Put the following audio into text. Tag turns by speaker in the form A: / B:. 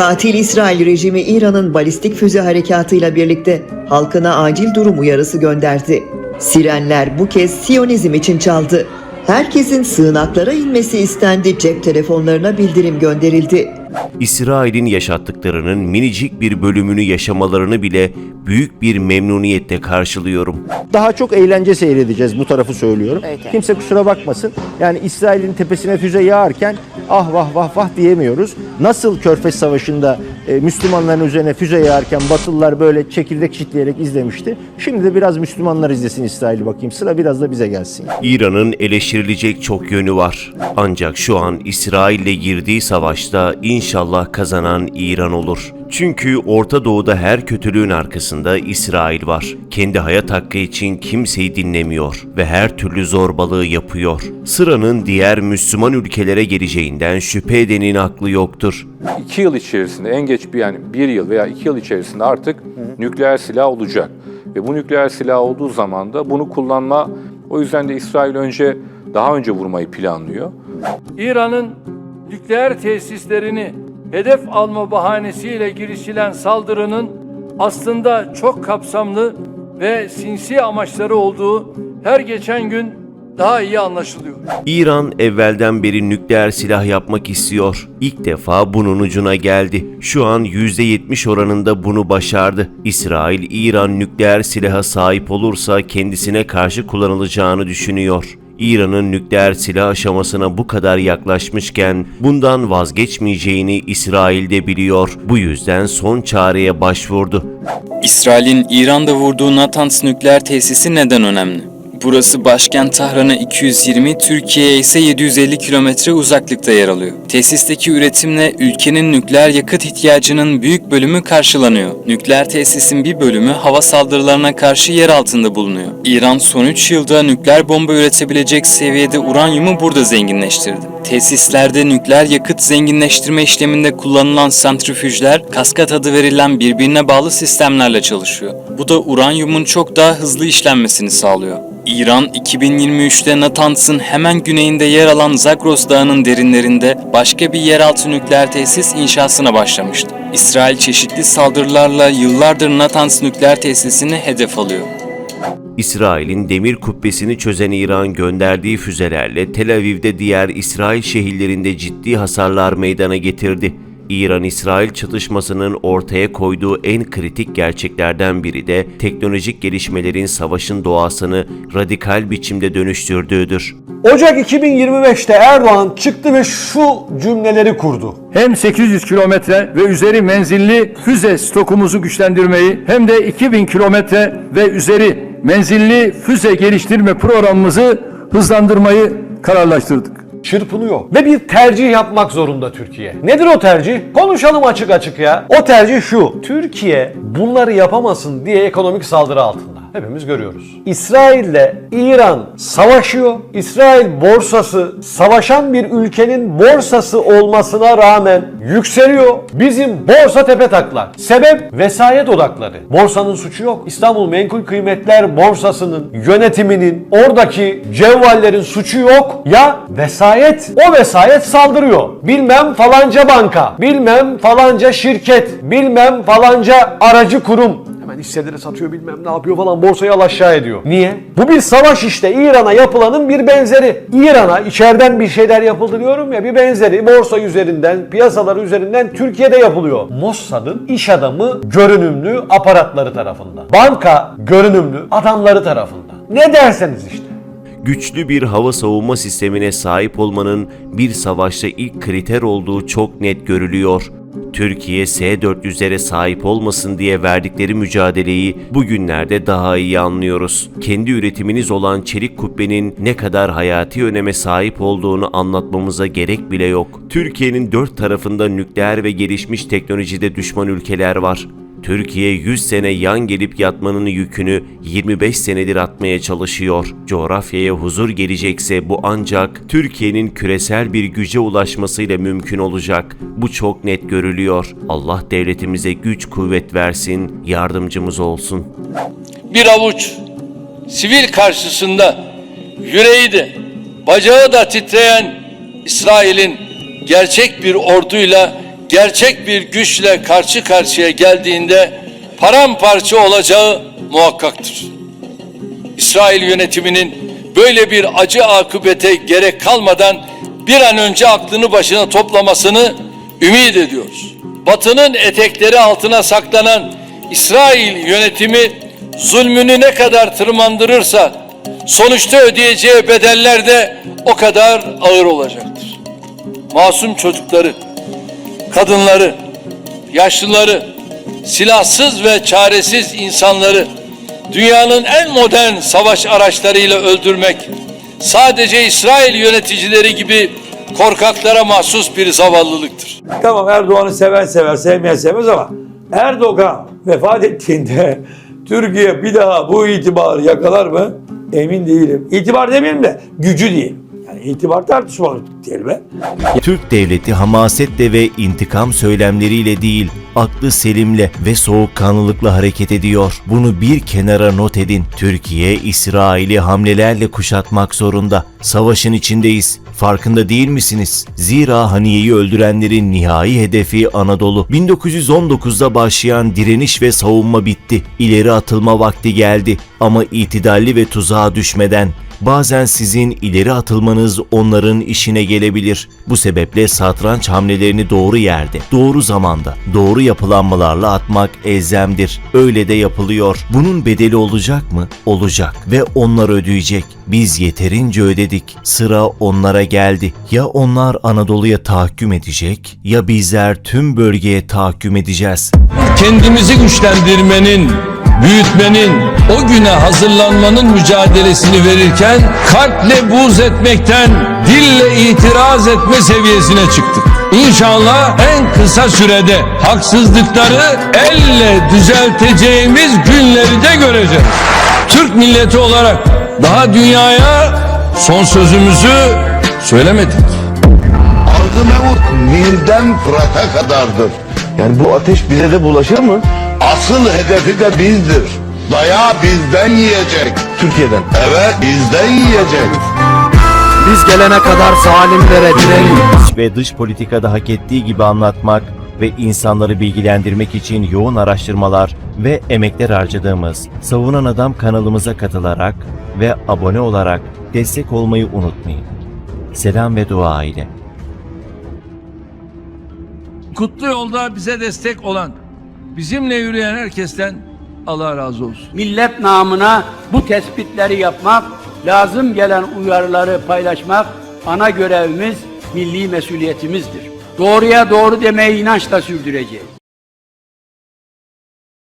A: Katil İsrail rejimi İran'ın balistik füze harekatıyla birlikte halkına acil durum uyarısı gönderdi. Sirenler bu kez Siyonizm için çaldı. Herkesin sığınaklara inmesi istendi, cep telefonlarına bildirim gönderildi.
B: İsrail'in yaşattıklarının minicik bir bölümünü yaşamalarını bile büyük bir memnuniyetle karşılıyorum.
C: Daha çok eğlence seyredeceğiz bu tarafı söylüyorum.
D: Evet, evet.
C: Kimse kusura bakmasın. Yani İsrail'in tepesine füze yağarken ah vah vah vah diyemiyoruz. Nasıl Körfez Savaşı'nda e, Müslümanların üzerine füze yağarken Batılılar böyle çekirdek çitleyerek izlemişti. Şimdi de biraz Müslümanlar izlesin İsrail'i bakayım. Sıra biraz da bize gelsin.
B: İran'ın eleştirilecek çok yönü var. Ancak şu an İsrail'le girdiği savaşta inşallah kazanan İran olur. Çünkü Orta Doğu'da her kötülüğün arkasında İsrail var. Kendi hayat hakkı için kimseyi dinlemiyor ve her türlü zorbalığı yapıyor. Sıranın diğer Müslüman ülkelere geleceğinden şüphe edenin aklı yoktur.
E: İki yıl içerisinde en geç bir yani bir yıl veya iki yıl içerisinde artık nükleer silah olacak. Ve bu nükleer silah olduğu zaman da bunu kullanma o yüzden de İsrail önce daha önce vurmayı planlıyor.
F: İran'ın nükleer tesislerini hedef alma bahanesiyle girişilen saldırının aslında çok kapsamlı ve sinsi amaçları olduğu her geçen gün daha iyi anlaşılıyor.
B: İran evvelden beri nükleer silah yapmak istiyor. İlk defa bunun ucuna geldi. Şu an %70 oranında bunu başardı. İsrail, İran nükleer silaha sahip olursa kendisine karşı kullanılacağını düşünüyor. İran'ın nükleer silah aşamasına bu kadar yaklaşmışken bundan vazgeçmeyeceğini İsrail de biliyor. Bu yüzden son çareye başvurdu.
G: İsrail'in İran'da vurduğu Natanz nükleer tesisi neden önemli? Burası başkent Tahran'a 220, Türkiye'ye ise 750 kilometre uzaklıkta yer alıyor. Tesisteki üretimle ülkenin nükleer yakıt ihtiyacının büyük bölümü karşılanıyor. Nükleer tesisin bir bölümü hava saldırılarına karşı yer altında bulunuyor. İran son 3 yılda nükleer bomba üretebilecek seviyede uranyumu burada zenginleştirdi. Tesislerde nükleer yakıt zenginleştirme işleminde kullanılan santrifüjler, kaskat adı verilen birbirine bağlı sistemlerle çalışıyor. Bu da uranyumun çok daha hızlı işlenmesini sağlıyor. İran 2023'te Natanz'ın hemen güneyinde yer alan Zagros Dağı'nın derinlerinde başka bir yeraltı nükleer tesis inşasına başlamıştı. İsrail çeşitli saldırılarla yıllardır Natanz nükleer tesisini hedef alıyor.
B: İsrail'in demir kubbesini çözen İran gönderdiği füzelerle Tel Aviv'de diğer İsrail şehirlerinde ciddi hasarlar meydana getirdi. İran-İsrail çatışmasının ortaya koyduğu en kritik gerçeklerden biri de teknolojik gelişmelerin savaşın doğasını radikal biçimde dönüştürdüğüdür.
H: Ocak 2025'te Erdoğan çıktı ve şu cümleleri kurdu.
F: Hem 800 kilometre ve üzeri menzilli füze stokumuzu güçlendirmeyi hem de 2000 kilometre ve üzeri menzilli füze geliştirme programımızı hızlandırmayı kararlaştırdık.
H: Çırpınıyor. Ve bir tercih yapmak zorunda Türkiye. Nedir o tercih? Konuşalım açık açık ya. O tercih şu. Türkiye bunları yapamasın diye ekonomik saldırı altında. Hepimiz görüyoruz. İsrail'le İran savaşıyor. İsrail borsası savaşan bir ülkenin borsası olmasına rağmen yükseliyor. Bizim borsa tepe taklak. Sebep vesayet odakları. Borsanın suçu yok. İstanbul Menkul Kıymetler Borsası'nın yönetiminin oradaki cevvallerin suçu yok. Ya vesayet. O vesayet saldırıyor. Bilmem falanca banka, bilmem falanca şirket, bilmem falanca aracı kurum hisseleri satıyor bilmem ne yapıyor falan borsayı al aşağı ediyor. Niye? Bu bir savaş işte İran'a yapılanın bir benzeri. İran'a içeriden bir şeyler yapıldı diyorum ya bir benzeri borsa üzerinden piyasalar üzerinden Türkiye'de yapılıyor. Mossad'ın iş adamı görünümlü aparatları tarafından. Banka görünümlü adamları tarafından. Ne derseniz işte.
B: Güçlü bir hava savunma sistemine sahip olmanın bir savaşta ilk kriter olduğu çok net görülüyor. Türkiye S-400'lere sahip olmasın diye verdikleri mücadeleyi bugünlerde daha iyi anlıyoruz. Kendi üretiminiz olan çelik kubbenin ne kadar hayati öneme sahip olduğunu anlatmamıza gerek bile yok. Türkiye'nin dört tarafında nükleer ve gelişmiş teknolojide düşman ülkeler var. Türkiye 100 sene yan gelip yatmanın yükünü 25 senedir atmaya çalışıyor. Coğrafyaya huzur gelecekse bu ancak Türkiye'nin küresel bir güce ulaşmasıyla mümkün olacak. Bu çok net görülüyor. Allah devletimize güç kuvvet versin, yardımcımız olsun.
I: bir avuç sivil karşısında yüreği de bacağı da titreyen İsrail'in gerçek bir orduyla
F: gerçek bir güçle karşı karşıya geldiğinde paramparça olacağı muhakkaktır. İsrail yönetiminin böyle bir acı akıbete gerek kalmadan bir an önce aklını başına toplamasını ümit ediyoruz. Batı'nın etekleri altına saklanan İsrail yönetimi zulmünü ne kadar tırmandırırsa sonuçta ödeyeceği bedeller de o kadar ağır olacaktır. Masum çocukları, kadınları, yaşlıları, silahsız ve çaresiz insanları dünyanın en modern savaş araçlarıyla öldürmek sadece İsrail yöneticileri gibi korkaklara mahsus bir zavallılıktır.
D: Tamam Erdoğan'ı seven sever, sevmeyen sevmez ama Erdoğan vefat ettiğinde Türkiye bir daha bu itibarı yakalar mı? Emin değilim. İtibar demeyeyim de gücü diyeyim. Yani itibar tartışmalı diyelim. he.
J: Türk devleti hamasetle ve intikam söylemleriyle değil, aklı selimle ve soğukkanlılıkla hareket ediyor. Bunu bir kenara not edin. Türkiye, İsrail'i hamlelerle kuşatmak zorunda. Savaşın içindeyiz. Farkında değil misiniz? Zira Haniye'yi öldürenlerin nihai hedefi Anadolu. 1919'da başlayan direniş ve savunma bitti. İleri atılma vakti geldi. Ama itidalli ve tuzağa düşmeden Bazen sizin ileri atılmanız onların işine gelebilir. Bu sebeple satranç hamlelerini doğru yerde, doğru zamanda, doğru yapılanmalarla atmak elzemdir. Öyle de yapılıyor. Bunun bedeli olacak mı? Olacak ve onlar ödeyecek. Biz yeterince ödedik. Sıra onlara geldi. Ya onlar Anadolu'ya tahakküm edecek ya bizler tüm bölgeye tahakküm edeceğiz.
F: Kendimizi güçlendirmenin, büyütmenin, o güne hazırlanmanın mücadelesini verirken kalple buğz etmekten dille itiraz etme seviyesine çıktık. İnşallah en kısa sürede haksızlıkları elle düzelteceğimiz günleri de göreceğiz. Türk milleti olarak daha dünyaya son sözümüzü söylemedik.
K: Argımevut Nil'den Fırat'a kadardır.
L: Yani bu ateş bize de bulaşır mı?
K: Asıl hedefi de bizdir. Dayağı bizden yiyecek.
L: Türkiye'den.
K: Evet bizden yiyecek.
M: Biz gelene kadar zalimlere direnin.
J: İç ve dış politikada hak ettiği gibi anlatmak ve insanları bilgilendirmek için yoğun araştırmalar ve emekler harcadığımız Savunan Adam kanalımıza katılarak ve abone olarak destek olmayı unutmayın. Selam ve dua ile.
F: Kutlu yolda bize destek olan, bizimle yürüyen herkesten Allah razı olsun.
N: millet namına bu tespitleri yapmak, lazım gelen uyarıları paylaşmak ana görevimiz, milli mesuliyetimizdir. Doğruya doğru demeyi inançla sürdüreceğiz.